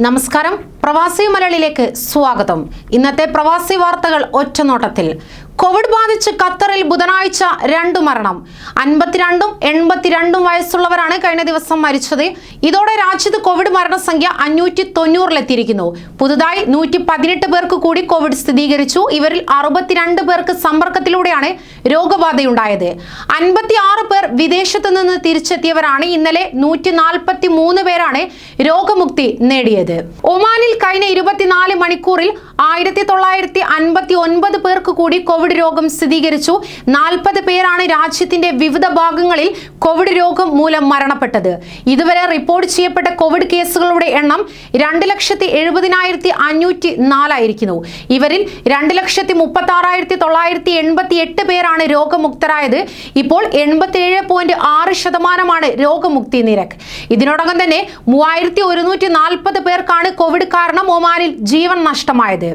നമസ്കാരം. പ്രവാസി മലയാളിയിലേക്ക് സ്വാഗതം. ഇന്നത്തെ പ്രവാസി വാർത്തകൾ ഒറ്റനോട്ടത്തിൽ. കോവിഡ് ബാധിച്ച് ഖത്തറിൽ ബുധനാഴ്ച രണ്ടു മരണം. അൻപത്തിരണ്ടും എൺപത്തിരണ്ടും വയസ്സുള്ളവരാണ് കഴിഞ്ഞ ദിവസം മരിച്ചത്. ഇതോടെ രാജ്യത്ത് കോവിഡ് മരണസംഖ്യ അഞ്ഞൂറ്റി തൊണ്ണൂറിലെത്തിയിരിക്കുന്നു പുതുതായി നൂറ്റി പതിനെട്ട് പേർക്ക് കൂടി കോവിഡ് സ്ഥിരീകരിച്ചു. ഇവരിൽ അറുപത്തിരണ്ട് പേർക്ക് സമ്പർക്കത്തിലൂടെയാണ് രോഗബാധയുണ്ടായത്. അൻപത്തി ആറ് പേർ വിദേശത്ത് നിന്ന് തിരിച്ചെത്തിയവരാണ്. ഇന്നലെ നൂറ്റി നാൽപ്പത്തി മൂന്ന് പേരാണ് രോഗമുക്തി നേടിയത്. ഒമാനിൽ കഴിഞ്ഞ ഇരുപത്തിനാല് മണിക്കൂറിൽ ആയിരത്തി തൊള്ളായിരത്തി അൻപത്തി ഒൻപത് പേർക്ക് കൂടി കോവിഡ് രോഗം സ്ഥിരീകരിച്ചു. നാൽപ്പത് പേരാണ് രാജ്യത്തിന്റെ വിവിധ ഭാഗങ്ങളിൽ കോവിഡ് രോഗം മൂലം മരണപ്പെട്ടത്. ഇതുവരെ റിപ്പോർട്ട് ചെയ്യപ്പെട്ട കോവിഡ് കേസുകളുടെ എണ്ണം രണ്ട് ലക്ഷത്തി എഴുപതിനായിരത്തി അഞ്ഞൂറ്റി നാലായിരിക്കുന്നു ഇവരിൽ രണ്ട് ലക്ഷത്തി മുപ്പത്തി ആറായിരത്തി തൊള്ളായിരത്തി എൺപത്തി എട്ട് പേരാണ് രോഗമുക്തരായത്. ഇപ്പോൾ എൺപത്തി ഏഴ് പോയിന്റ് ആറ് ശതമാനമാണ് രോഗമുക്തി നിരക്ക്. ഇതിനോടകം തന്നെ മൂവായിരത്തി ഒരുന്നൂറ്റി നാൽപ്പത് പേർക്കാണ് കോവിഡ് കാരണം ഒമാനിൽ ജീവൻ നഷ്ടമായത്.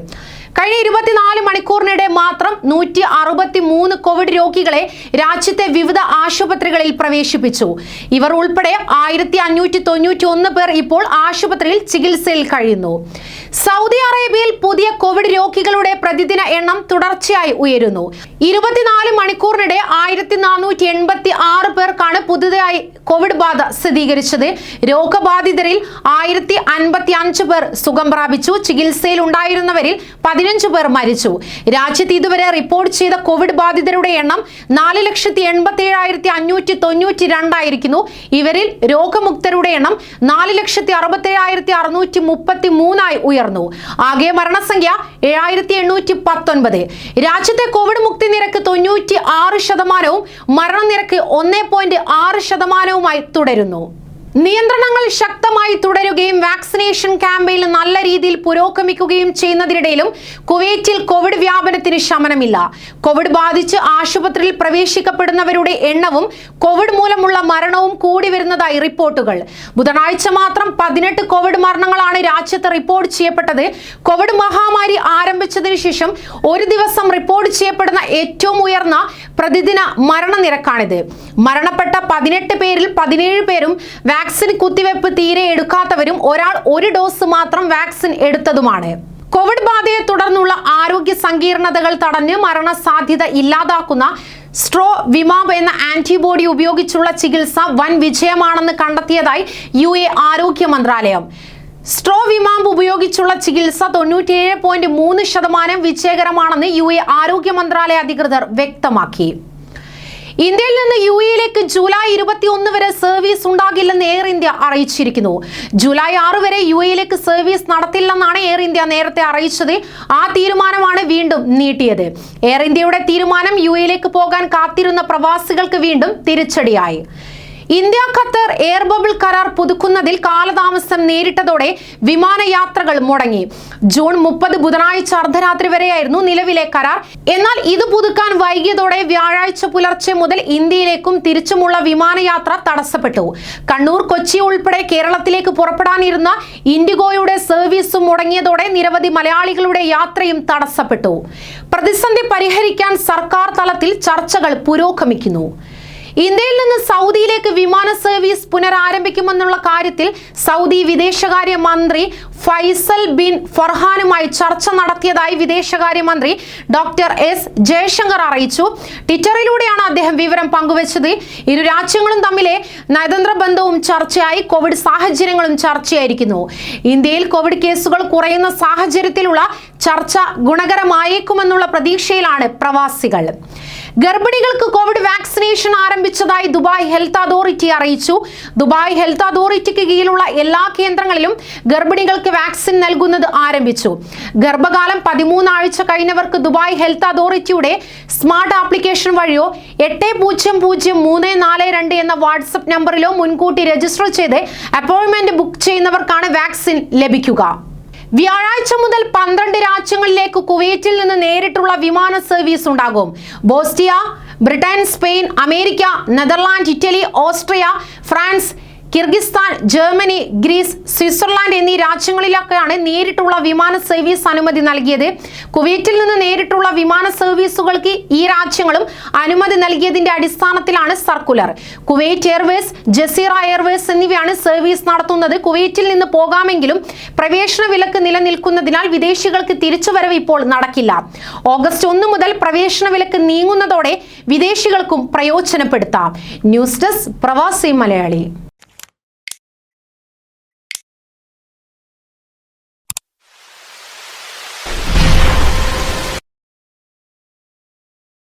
കഴിഞ്ഞ ഇരുപത്തിനാല് മണിക്കൂറിനിടെ നൂറ്റി അറുപത്തി മൂന്ന് കോവിഡ് രോഗികളെ രാജ്യത്തെ വിവിധ ആശുപത്രികളിൽ പ്രവേശിപ്പിച്ചു. ഇവർ ഉൾപ്പെടെ ആയിരത്തി അഞ്ഞൂറ്റി തൊണ്ണൂറ്റി ഒന്ന് പേർ ഇപ്പോൾ ആശുപത്രിയിൽ ചികിത്സയിൽ കഴിയുന്നു. സൗദി അറേബ്യയിൽ പുതിയ കോവിഡ് രോഗികളുടെ പ്രതിദിന എണ്ണം തുടർച്ചയായി ഉയരുന്നു. ഇരുപത്തിനാല് മണിക്കൂറിനിടെ ആയിരത്തി നാനൂറ്റി എൺപത്തി ആറ് പേർക്കാണ് പുതുതായി കോവിഡ് ബാധ സ്ഥിരീകരിച്ചത്. രോഗബാധിതരിൽ ആയിരത്തി അൻപത്തി അഞ്ച് പേർ സുഖം പ്രാപിച്ചു. ചികിത്സയിൽ ഉണ്ടായിരുന്നവരിൽ പതിനഞ്ച് പേർ മരിച്ചു. രാജ്യത്ത് ഇതുവരെ റിപ്പോർട്ട് ചെയ്ത കോവിഡ് ബാധിതരുടെ എണ്ണം നാല് ലക്ഷത്തി എൺപത്തി ഏഴായിരത്തി അഞ്ഞൂറ്റി തൊണ്ണൂറ്റി രണ്ടായിരിക്കുന്നു ഇവരിൽ രോഗമുക്തരുടെ എണ്ണം നാല് ലക്ഷത്തി അറുപത്തി ഏഴായിരത്തി അറുന്നൂറ്റി മുപ്പത്തി മൂന്നായി ഉയർന്നു. ആകെ മരണസംഖ്യ ഏഴായിരത്തി എണ്ണൂറ്റി പത്തൊൻപത്. രാജ്യത്തെ കോവിഡ് മുക്തി നിരക്ക് തൊണ്ണൂറ്റി ആറ് ശതമാനവും മരണനിരക്ക് ഒന്നേ പോയിന്റ് ആറ് ശതമാനവുമായി തുടരുന്നു. നിയന്ത്രണങ്ങൾ ശക്തമായി തുടരുകയും വാക്സിനേഷൻ ക്യാമ്പയിൻ നല്ല രീതിയിൽ പുരോഗമിക്കുകയും ചെയ്യുന്നതിനിടയിലും കുവൈറ്റിൽ കോവിഡ് വ്യാപനത്തിന് ശമനമില്ല. കോവിഡ് ബാധിച്ച് ആശുപത്രിയിൽ പ്രവേശിക്കപ്പെടുന്നവരുടെ എണ്ണവും കോവിഡ് മൂലമുള്ള മരണവും കൂടി വരുന്നതായി റിപ്പോർട്ടുകൾ. ബുധനാഴ്ച മാത്രം പതിനെട്ട് കോവിഡ് മരണങ്ങളാണ് രാജ്യത്ത് റിപ്പോർട്ട് ചെയ്യപ്പെട്ടത്. കോവിഡ് മഹാമാരി ആരംഭിച്ചതിനു ശേഷം ഒരു ദിവസം റിപ്പോർട്ട് ചെയ്യപ്പെടുന്ന ഏറ്റവും ഉയർന്ന പ്രതിദിന മരണനിരക്കാണിത്. മരണപ്പെട്ട പതിനെട്ട് പേരിൽ പതിനേഴ് പേരും കുത്തിവെപ്പ് തീരെ എടുക്കാത്തവരും ഒരാൾ ഒരു ഡോസ് മാത്രം വാക്സിൻ എടുത്തതുമാണ്. കോവിഡ് ബാധയെ തുടർന്നുള്ള ആരോഗ്യ സങ്കീർണതകൾ തടഞ്ഞ് മരണസാധ്യത ഇല്ലാതാക്കുന്ന സ്ട്രോ വിമാബ് എന്ന ആന്റിബോഡി ഉപയോഗിച്ചുള്ള ചികിത്സ വൻ വിജയമാണെന്ന് കണ്ടെത്തിയതായി യു എ ആരോഗ്യ മന്ത്രാലയം. സ്ട്രോ വിമാമ്പ് ഉപയോഗിച്ചുള്ള ചികിത്സ തൊണ്ണൂറ്റിയേഴ് പോയിന്റ് മൂന്ന് ശതമാനം വിജയകരമാണെന്ന് യു എ ആരോഗ്യ മന്ത്രാലയ അധികൃതർ വ്യക്തമാക്കി. ഇന്ത്യയിൽ നിന്ന് യു എയിലേക്ക് ജൂലൈ ഇരുപത്തി ഒന്ന് വരെ സർവീസ് ഉണ്ടാകില്ലെന്ന് എയർ ഇന്ത്യ അറിയിച്ചിരിക്കുന്നു. ജൂലൈ ആറ് വരെ യു എയിലേക്ക് സർവീസ് നടത്തില്ലെന്നാണ് എയർ ഇന്ത്യ നേരത്തെ അറിയിച്ചത്. ആ തീരുമാനമാണ് വീണ്ടും നീട്ടിയത്. എയർ ഇന്ത്യയുടെ തീരുമാനം യു എയിലേക്ക് പോകാൻ കാത്തിരുന്ന പ്രവാസികൾക്ക് വീണ്ടും തിരിച്ചടിയായി. ഇന്ത്യ ഖത്തർ എയർ ബബിൾ കരാർ പുതുക്കുന്നതിൽ കാലതാമസം നേരിട്ടതോടെ വിമാനയാത്രകൾ മുടങ്ങി. ജൂൺ മുപ്പത് ബുധനാഴ്ച അർദ്ധരാത്രി വരെയായിരുന്നു നിലവിലെ കരാർ. എന്നാൽ ഇത് പുതുക്കാൻ വൈകിയതോടെ വ്യാഴാഴ്ച പുലർച്ചെ മുതൽ ഇന്ത്യയിലേക്കും തിരിച്ചുമുള്ള വിമാനയാത്ര തടസ്സപ്പെട്ടു. കണ്ണൂർ കൊച്ചി ഉൾപ്പെടെ കേരളത്തിലേക്ക് പുറപ്പെടാനിരുന്ന ഇൻഡിഗോയുടെ സർവീസും മുടങ്ങിയതോടെ നിരവധി മലയാളികളുടെ യാത്രയും തടസ്സപ്പെട്ടു. പ്രതിസന്ധി പരിഹരിക്കാൻ സർക്കാർ തലത്തിൽ ചർച്ചകൾ പുരോഗമിക്കുന്നു. ഇന്ത്യയിൽ നിന്ന് സൗദിയിലേക്ക് വിമാന സർവീസ് പുനരാരംഭിക്കുമെന്നുള്ള കാര്യത്തിൽ സൗദി വിദേശകാര്യ മന്ത്രി ഫൈസൽ ബിൻ ഫർഹാനുമായി ചർച്ച നടത്തിയതായി വിദേശകാര്യമന്ത്രി ഡോക്ടർ എസ് ജയശങ്കർ അറിയിച്ചു. ട്വിറ്ററിലൂടെയാണ് അദ്ദേഹം വിവരം പങ്കുവച്ചത്. ഇരു രാജ്യങ്ങളും തമ്മിലെ നയതന്ത്ര ബന്ധവും ചർച്ചയായി. കോവിഡ് സാഹചര്യങ്ങളും ചർച്ചയായിരിക്കുന്നു. ഇന്ത്യയിൽ കോവിഡ് കേസുകൾ കുറയുന്ന സാഹചര്യത്തിലുള്ള ചർച്ച ഗുണകരമായേക്കുമെന്നുള്ള പ്രതീക്ഷയിലാണ് പ്രവാസികൾ. ഗർഭിണികൾക്ക് കോവിഡ് വാക്സിനേഷൻ ആരംഭിച്ചതായി ദുബായ് ഹെൽത്ത് അതോറിറ്റി അറിയിച്ചു. ദുബായ് ഹെൽത്ത് അതോറിറ്റിക്ക് കീഴിലുള്ള എല്ലാ കേന്ദ്രങ്ങളിലും ഗർഭിണികൾക്ക് വാക്സിൻ നൽകുന്നത് ആരംഭിച്ചു. ഗർഭകാലം പതിമൂന്നാഴ്ച കഴിഞ്ഞവർക്ക് ദുബായ് ഹെൽത്ത് അതോറിറ്റിയുടെ സ്മാർട്ട് ആപ്ലിക്കേഷൻ വഴിയോ എട്ട് പൂജ്യം പൂജ്യം മൂന്ന് നാല് രണ്ട് എന്ന വാട്സപ്പ് നമ്പറിലോ മുൻകൂട്ടി രജിസ്റ്റർ ചെയ്ത് അപ്പോയിൻമെന്റ് ബുക്ക് ചെയ്യുന്നവർക്കാണ് വാക്സിൻ ലഭിക്കുക. വ്യാഴാഴ്ച മുതൽ പന്ത്രണ്ട് രാജ്യങ്ങളിലേക്ക് കുവൈറ്റിൽ നിന്ന് നേരിട്ടുള്ള വിമാന സർവീസ് ഉണ്ടാകും. ബോസ്റ്റിയ Britain Spain America Netherland Italy Austria France Kyrgyzstan Germany Greece Switzerland എന്നീ രാജ്യങ്ങളിലൊക്കെയാണ് നേരിട്ടുള്ള വിമാന സർവീസ് അനുമതി നൽകിയത്. കുവൈറ്റിൽ നിന്ന് നേരിട്ടുള്ള വിമാന സർവീസുകൾക്ക് ഈ രാജ്യങ്ങളും അനുമതി നൽകിയതിന്റെ അടിസ്ഥാനത്തിലാണ് circular. Kuwait airways Jazeera airways എന്നിവയാണ് സർവീസ് നടത്തുന്നത്. കുവൈറ്റിൽ നിന്ന് പോകാമെങ്കിലും പ്രവേശന വിലക്ക് നിലനിൽക്കുന്നതിനാൽ വിദേശികൾക്ക് തിരിച്ചുവരവ് ഇപ്പോൾ നടക്കില്ല. ഓഗസ്റ്റ് ഒന്ന് മുതൽ പ്രവേശന വിലക്ക് നീങ്ങുന്നതോടെ വിദേശികൾക്കും പ്രയോജനപ്പെടുത്താം. ന്യൂസ് ഡെസ്ക് പ്രവാസി മലയാളി.